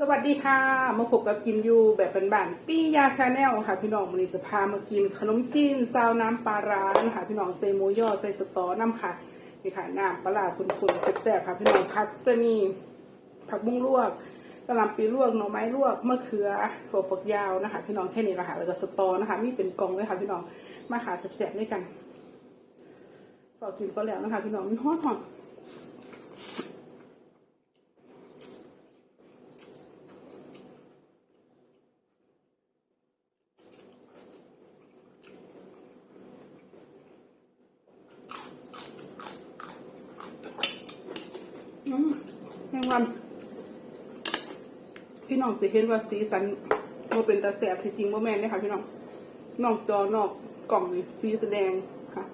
สวัสดีค่ะ มาพบกับกินยูแบบเป็นบ้านปี้ยาชาแนลค่ะ พี่น้องวันนี้จะพามากินขนมจีนซาวน้ำปลาร้านะคะพี่น้องใส่หมูยอใส่สตอน้ำค่ะนี่ค่ะน้ำปลาร้าคุณๆแซ่บๆค่ะ พี่น้องพักจะมีผักบุ้งลวกกระหล่ำปีลวกหน่อไม้ลวกมะเขือถั่วฝักยาวนะคะ พี่น้องแค่นี้ละค่ะแล้วก็สตอนะคะมีเป็นกองเลยค่ะ พี่น้องมาหาแซ่บๆด้วยกันฝากกินก็แล้วนะคะ พี่น้องมันฮอตๆ อืมแม งวันพี่น้องสิเห็นว่าสีสันว่าเป็นตาแสบที่จริงว่าแม่นเนี่ยค่ะพี่น้องนอกจอนอกกล่องนี่สีแสดงค่ะ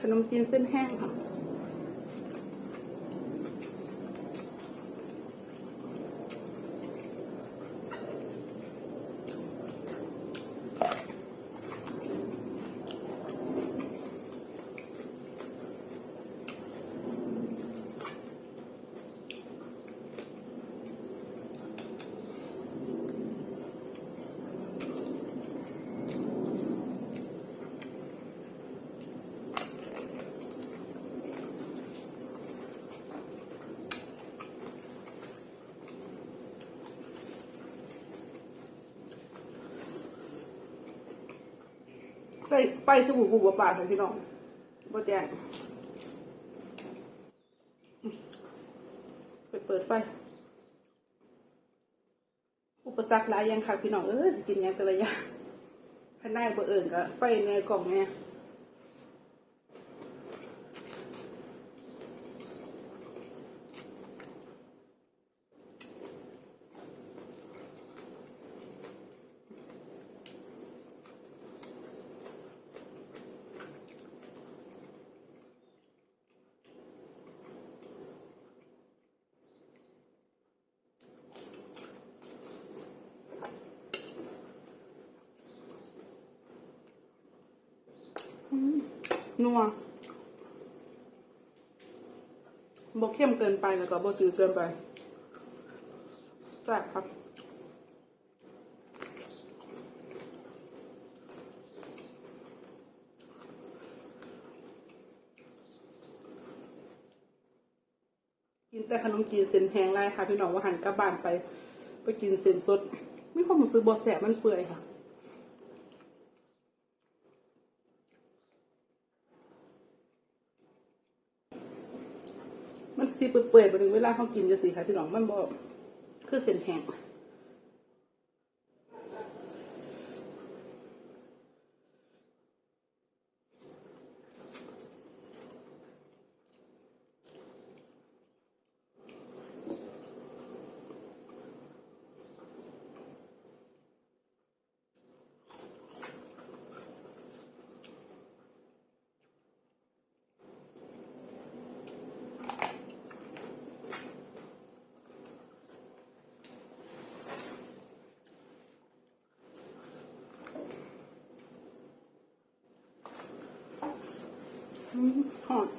ขนมจีนเส้นแห้งค่ะ ไฟไฟสบู่บูบปาดค่ะพี่น้องบ่แจ้งไปเปิดไฟ อุปสรรคหลายอย่างค่ะพี่น้องเออจะกินยังแต่ละอย่างถ้าได้บ่เอิ่นก็ไฟในกล่องเนี่ย นัวบ่เข้มเกินไปแล้วก็บ่จืดเกินไปแซ่บครับกินแต่ขนมจีนเส้นแห้งไรค่ะพี่น้องว่าหันกลับบ้านไป ไปกินเส้นสด ไม่ความรู้สึกบ่แสบมันเปื่อยค่ะ มันสีเปื่อยๆไปถึงเวลาเขากินจะสีค่ะพี่น้องมันบอกคือเส้นแห้ง อื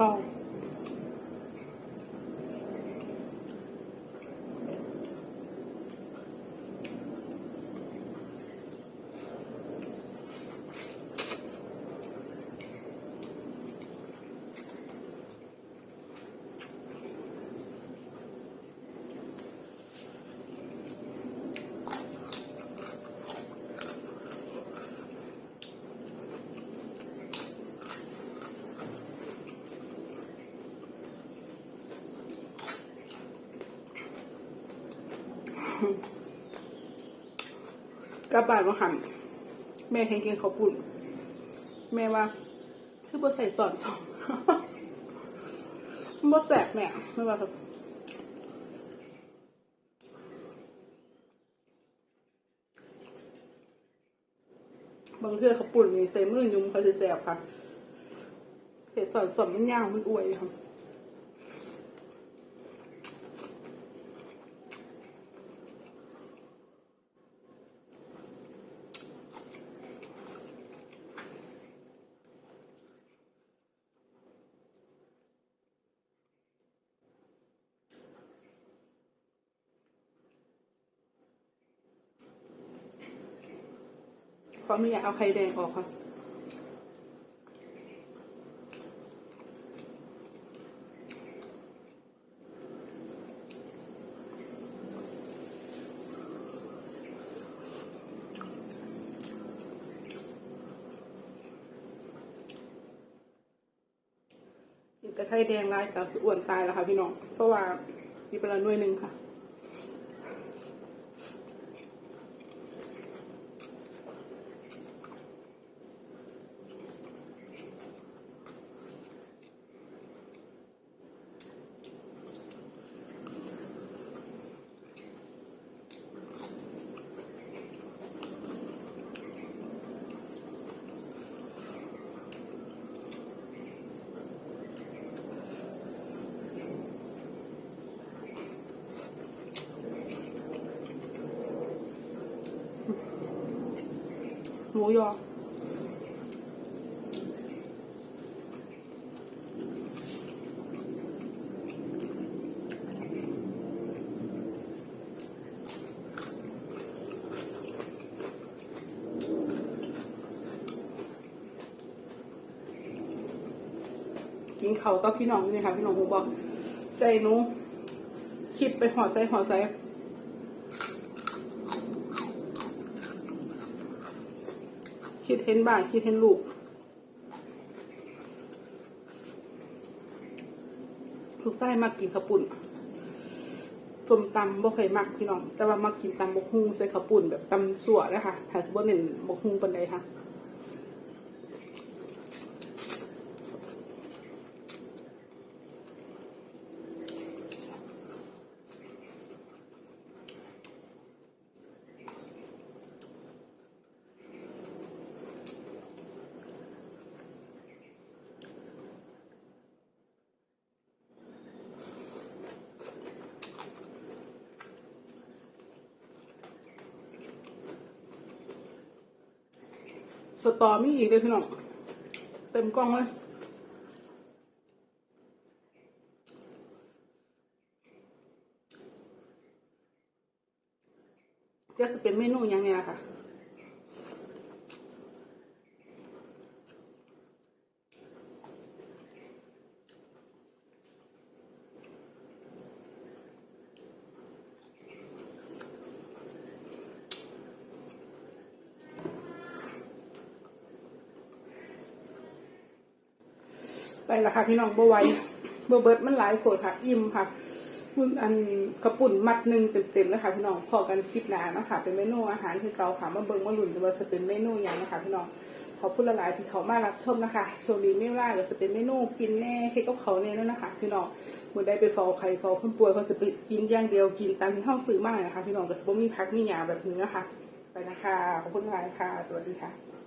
ม กลับบ้านมาหันแม่ให้กินข้าวปุ้นแม่ว่า คือบใส่สอนสองบแสบแม่ไม่ว่าครับบางเทื่อเขาวปุ่นนี่ใส่มือยุ่มเขาจะแสบค่ะเห็ดสอนสอนมันยาวมันอวยค่ะ เพราะไม่อยากเอาไข่แดงออกค่ะแต่ไข่แดงลายกับอ้วนตายแล้วค่ะพี่น้อง เพราะว่ากินไปแล้วหน่วยหนึ่งค่ะ หมูยอกินเขาก็พี่น้องนี่ค่ะพี่น้องผมบอกใจนูคิดไปหอดใจหอดใจ คิดเห็นบ้านคิดเห็นลูก ลูกใต้มากกินข้าวปุ่นส้มตำบ่เคยมักพี่น้อง แต่ว่ามากกินตำบกฮุงใส่ข้าวปุ่นแบบตำสั่วนะคะถ้าสมมติเน้นบกฮุงเป็นไรค่ะ สตอมีอีกเลยพี่น้อง เต็มกล้องเลยจะเป็นเมนูยังไงล่ะค่ะ ไปละค่ะพี่น้องบไหวยบเบิร์ดมันหลายโผดค่ะ อิ่มค่ะมึงอันกระปุ่นมัดหนึ่งเต็มๆแล้วค่ะพี่น้องพอกันคลิปหนานะคะเป็นเมนูอาหารคือเกาค่ะมาเบิ้งมาหลุนว่าจะเป็นเมนูหยังนะคะพี่น้องขอบคุณหลายๆที่เขามารับชมนะคะโชว์ดีไม่ล่าก็จะเป็นเมนูกินแน่เฮ็ดกับเขาแน่นนนะคะ พี่น้องมือได้ไปฟอใครฟอคนป่วยเขาจะไปกินอย่างเดียวกินตามที่ห้องซื้อมากนะคะ พี่น้องก็จะมีพักมีหยาแบบนี้นะคะ ไปนะคะขอบคุณหลายค่ะ สวัสดีค่ะ